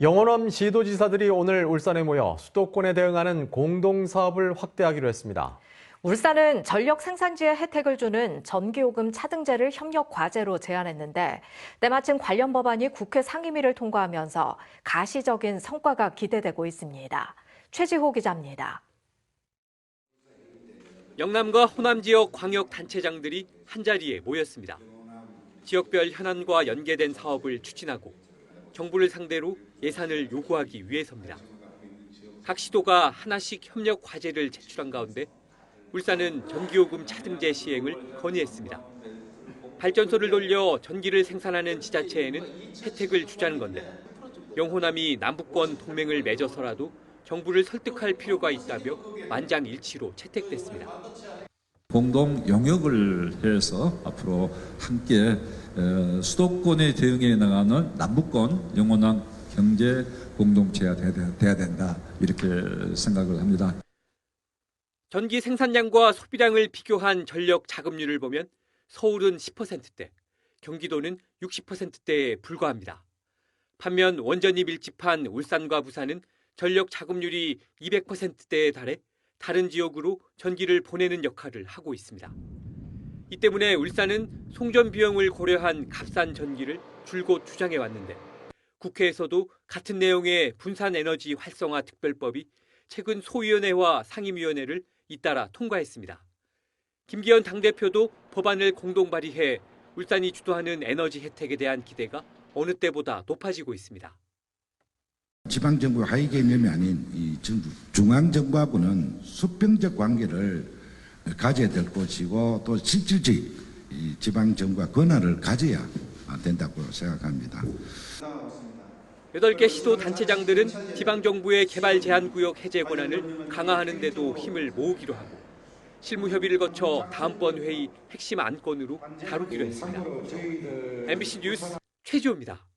영원함 시도지사들이 오늘 울산에 모여 수도권에 대응하는 공동사업을 확대하기로 했습니다. 울산은 전력 생산지에 혜택을 주는 전기요금 차등제를 협력 과제로 제안했는데 때마침 관련 법안이 국회 상임위를 통과하면서 가시적인 성과가 기대되고 있습니다. 최지호 기자입니다. 영남과 호남 지역 광역 단체장들이 한자리에 모였습니다. 지역별 현안과 연계된 사업을 추진하고 정부를 상대로 예산을 요구하기 위해서입니다. 각 시도가 하나씩 협력 과제를 제출한 가운데 울산은 전기요금 차등제 시행을 건의했습니다. 발전소를 돌려 전기를 생산하는 지자체에는 혜택을 주자는 건데 영호남이 남북권 동맹을 맺어서라도 정부를 설득할 필요가 있다며 만장일치로 채택됐습니다. 공동 영역을 해서 앞으로 함께 어, 수도권에 대응해 나가는 남북권 영원한 경제 공동체가 돼야 된다 이렇게 생각을 합니다. 전기 생산량과 소비량을 비교한 전력 자급률을 보면 서울은 10%대, 경기도는 60%대에 불과합니다. 반면 원전이 밀집한 울산과 부산은 전력 자급률이 200%대에 달해 다른 지역으로 전기를 보내는 역할을 하고 있습니다. 이 때문에 울산은 송전 비용을 고려한 값싼 전기를 줄곧 주장해 왔는데 국회에서도 같은 내용의 분산 에너지 활성화 특별법이 최근 소위원회와 상임위원회를 잇따라 통과했습니다. 김기현 당대표도 법안을 공동 발의해 울산이 주도하는 에너지 혜택에 대한 기대가 어느 때보다 높아지고 있습니다. 지방정부 하위 개념이 아닌 이 정부, 중앙정부하고는 수평적 관계를 가져야 될 것이고 또 실질적 이 지방정부가 권한을 가져야 된다고 생각합니다. 8개 시도 단체장들은 지방정부의 개발 제한구역 해제 권한을 강화하는 데도 힘을 모으기로 하고 실무 협의를 거쳐 다음번 회의 핵심 안건으로 다루기로 했습니다. MBC 뉴스 최지호입니다.